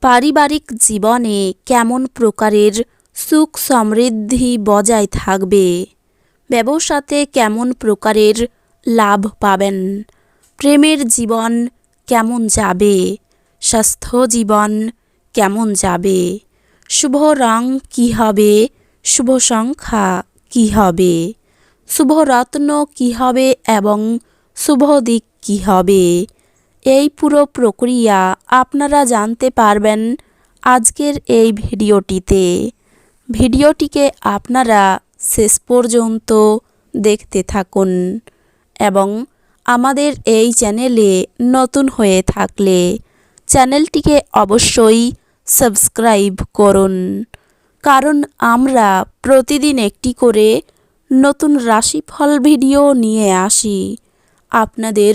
পারিবারিক জীবনে কেমন প্রকারের সুখ সমৃদ্ধি বজায় থাকবে? ব্যবসাতে কেমন প্রকারের লাভ পাবেন? প্রেমের জীবন কেমন যাবে? স্বাস্থ্য জীবন কেমন যাবে? শুভ রং কী হবে? শুভ সংখ্যা কী হবে? শুভ রত্ন কী হবে এবং শুভ দিক কী হবে? এই পুরো প্রক্রিয়া আপনারা জানতে পারবেন আজকের এই ভিডিওটিতে। ভিডিওটিকে আপনারা শেষ পর্যন্ত দেখতে থাকুন এবং আমাদের এই চ্যানেলে নতুন হয়ে থাকলে চ্যানেলটিকে অবশ্যই সাবস্ক্রাইব করুন। কারণ আমরা প্রতিদিন একটি করে নতুন রাশিফল ভিডিও নিয়ে আসি। আপনাদের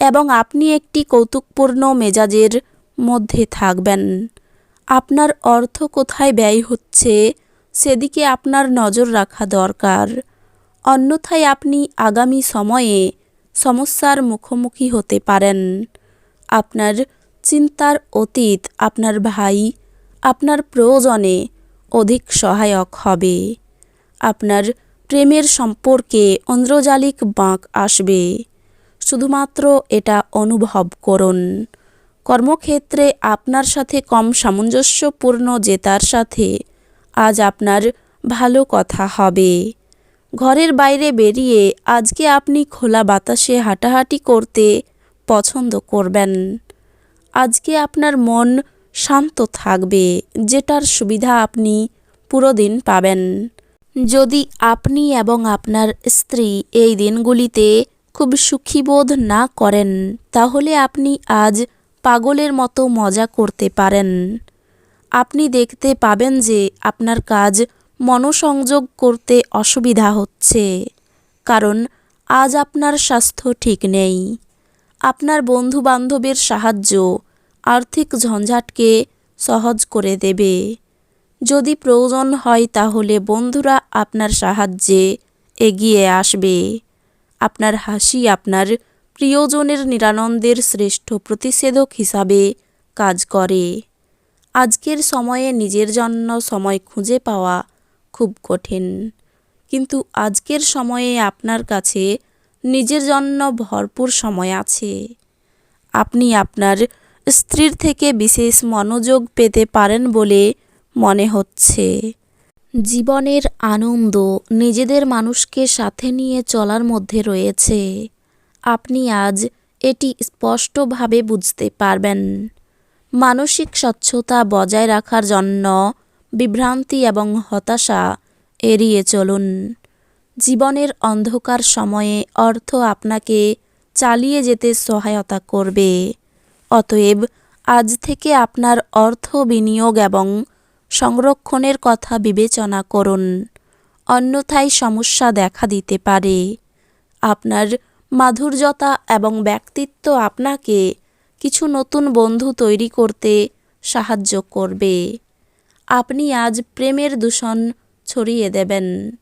এবং আপনি একটি কৌতুকপূর্ণ মেজাজের মধ্যে থাকবেন। আপনার অর্থ কোথায় ব্যয় হচ্ছে সেদিকে আপনার নজর রাখা দরকার। অন্যথায় আপনি আগামী সময়ে সমস্যার মুখোমুখি হতে পারেন। আপনার চিন্তার অতীত আপনার ভাই আপনার প্রয়োজনে অধিক সহায়ক হবে। আপনার প্রেমের সম্পর্কে অন্দ্রজালিক বাঁক আসবে। শুধুমাত্র এটা অনুভব করুন। কর্মক্ষেত্রে আপনার সাথে কম সামঞ্জস্যপূর্ণ জেতার সাথে আজ আপনার ভালো কথা হবে। ঘরের বাইরে বেরিয়ে আজকে আপনি খোলা বাতাসে হাঁটাহাঁটি করতে পছন্দ করবেন। আজকে আপনার মন শান্ত থাকবে, যেটার সুবিধা আপনি পুরো দিন পাবেন। যদি আপনি এবং আপনার স্ত্রী এই দিনগুলিতে খুব সুখী বোধ না করেন, তাহলে আপনি আজ পাগলের মতো মজা করতে পারেন। আপনি দেখতে পাবেন যে আপনার কাজ মনোসংযোগ করতে অসুবিধা হচ্ছে, কারণ আজ আপনার স্বাস্থ্য ঠিক নেই। আপনার বন্ধু বান্ধবের সাহায্য আর্থিক ঝঞ্ঝাটকে সহজ করে দেবে। যদি প্রয়োজন হয় তাহলে বন্ধুরা আপনার সাহায্যে এগিয়ে আসবে। আপনার হাসি আপনার প্রিয়জনের নিরানন্দের শ্রেষ্ঠ প্রতিষেধক হিসাবে কাজ করে। আজকের সময়ে নিজের জন্য সময় খুঁজে পাওয়া খুব কঠিন। কিন্তু আজকের সময়ে আপনার কাছে নিজের জন্য ভরপুর সময় আছে। আপনি আপনার স্ত্রীর থেকে বিশেষ মনোযোগ পেতে পারেন বলে মনে হচ্ছে। জীবনের আনন্দ নিজেদের মানুষকে সাথে নিয়ে চলার মধ্যে রয়েছে। আপনি আজ এটি স্পষ্টভাবে বুঝতে পারবেন। মানসিক স্বচ্ছতা বজায় রাখার জন্য বিভ্রান্তি এবং হতাশা এড়িয়ে চলুন। জীবনের অন্ধকার সময়ে অর্থ আপনাকে চালিয়ে যেতে সহায়তা করবে। অতএব আজ থেকে আপনার অর্থ বিনিয়োগ এবং সংরক্ষণের কথা বিবেচনা করুন। অন্যথায় সমস্যা দেখা দিতে পারে। আপনার মাধুর্যতা এবং ব্যক্তিত্ব আপনাকে কিছু নতুন বন্ধু তৈরি করতে সাহায্য করবে। আপনি আজ প্রেমের দূষণ ছড়িয়ে দেবেন।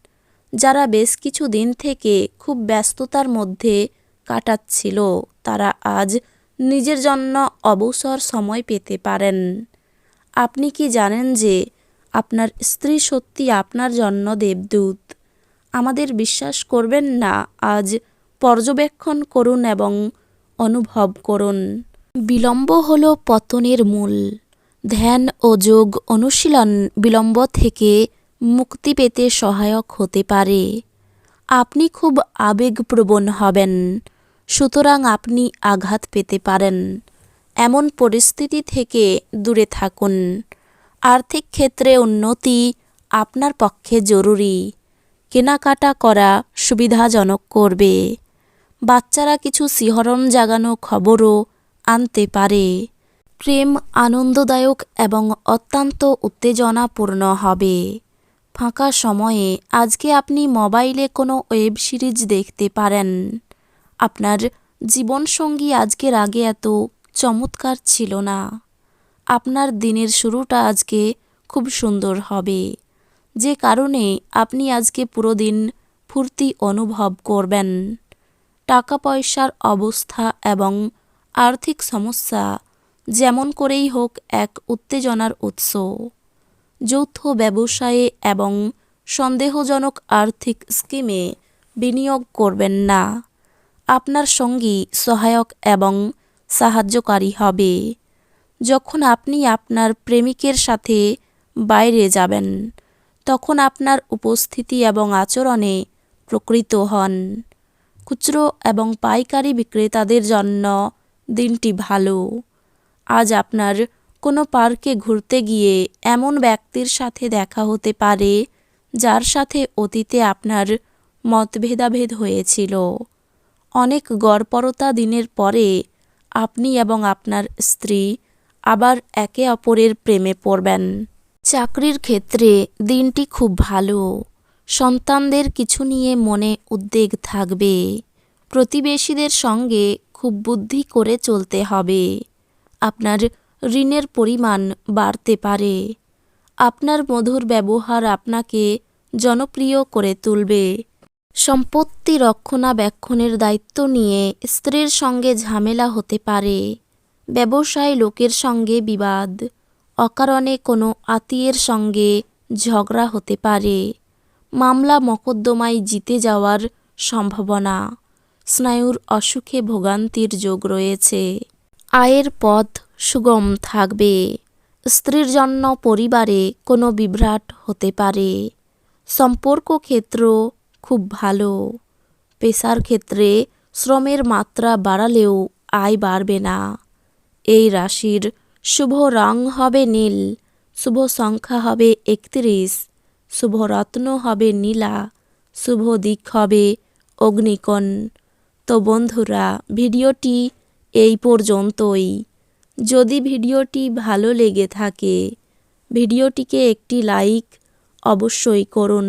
যারা বেশ কিছু দিন থেকে খুব ব্যস্ততার মধ্যে কাটাচ্ছিল, তারা আজ নিজের জন্য অবসর সময় পেতে পারেন। আপনি কি জানেন যে আপনার স্ত্রী সত্যি আপনার জন্য দেবদূত? আমাদের বিশ্বাস করবেন না, আজ পর্যবেক্ষণ করুন এবং অনুভব করুন। বিলম্ব হল পতনের মূল। ধ্যান ও যোগ অনুশীলন বিলম্ব থেকে মুক্তি পেতে সহায়ক হতে পারে। আপনি খুব আবেগপ্রবণ হবেন, সুতরাং আপনি আঘাত পেতে পারেন। এমন পরিস্থিতি থেকে দূরে থাকুন। আর্থিক ক্ষেত্রে উন্নতি আপনার পক্ষে জরুরি। কেনাকাটা করা সুবিধাজনক করবে। বাচ্চারা কিছু শিহরণ জাগানো খবরও আনতে পারে। প্রেম আনন্দদায়ক এবং অত্যন্ত উত্তেজনাপূর্ণ হবে। ফাঁকা সময়ে আজকে আপনি মোবাইলে কোনো ওয়েব সিরিজ দেখতে পারেন। আপনার জীবনসঙ্গী আজকের আগে এত চমৎকার ছিল না। আপনার দিনের শুরুটা আজকে খুব সুন্দর হবে। যে কারণে আপনি আজকে পুরো দিন ফুর্তি অনুভব করবেন। টাকা পয়সার অবস্থা এবং আর্থিক সমস্যা যেমন করেই হোক এক উত্তেজনার উৎস। যৌথ ব্যবসায়ে এবং সন্দেহজনক আর্থিক স্কিমে বিনিয়োগ করবেন না। আপনার সঙ্গী সহায়ক এবং সাহায্যকারী হবে। যখন আপনি আপনার প্রেমিকের সাথে বাইরে যাবেন, তখন আপনার উপস্থিতি এবং আচরণে প্রকৃত হন। খুচরো এবং পাইকারি বিক্রেতাদের জন্য দিনটি ভালো। আজ আপনার কোনো পার্কে ঘুরতে গিয়ে এমন ব্যক্তির সাথে দেখা হতে পারে, যার সাথে অতীতে আপনার মতভেদাভেদ হয়েছিল। অনেক গড়পরতা দিনের পরে আপনি এবং আপনার স্ত্রী আবার একে অপরের প্রেমে পড়বেন। চাকরির ক্ষেত্রে দিনটি খুব ভালো। সন্তানদের কিছু নিয়ে মনে উদ্বেগ থাকবে। প্রতিবেশীদের সঙ্গে খুব বুদ্ধি করে চলতে হবে। আপনার ঋণের পরিমাণ বাড়তে পারে। আপনার মধুর ব্যবহার আপনাকে জনপ্রিয় করে তুলবে। সম্পত্তি রক্ষণাবেক্ষণের দায়িত্ব নিয়ে স্ত্রীর সঙ্গে ঝামেলা হতে পারে। ব্যবসায় লোকের সঙ্গে বিবাদ। অকারণে কোনো আত্মীয়ের সঙ্গে ঝগড়া হতে পারে। মামলা মকদ্দমায় জিতে যাওয়ার সম্ভাবনা। স্নায়ুর অসুখে ভোগান্তির যোগ রয়েছে। আয়ের পথ সুগম থাকবে। স্ত্রীর জন্য পরিবারে কোনো বিভ্রাট হতে পারে। সম্পর্ক ক্ষেত্র খুব ভালো। পেশার ক্ষেত্রে শ্রমের মাত্রা বাড়ালেও আয় বাড়বে না। এই রাশির শুভ রং হবে নীল, শুভ সংখ্যা হবে একত্রিশ, শুভ রত্ন হবে নীলা, শুভ দিক হবে অগ্নিকোণ। তো বন্ধুরা, ভিডিওটি এই পর্যন্তই। যদি ভিডিওটি ভালো লেগে থাকে, ভিডিওটিকে একটি লাইক অবশ্যই করুন।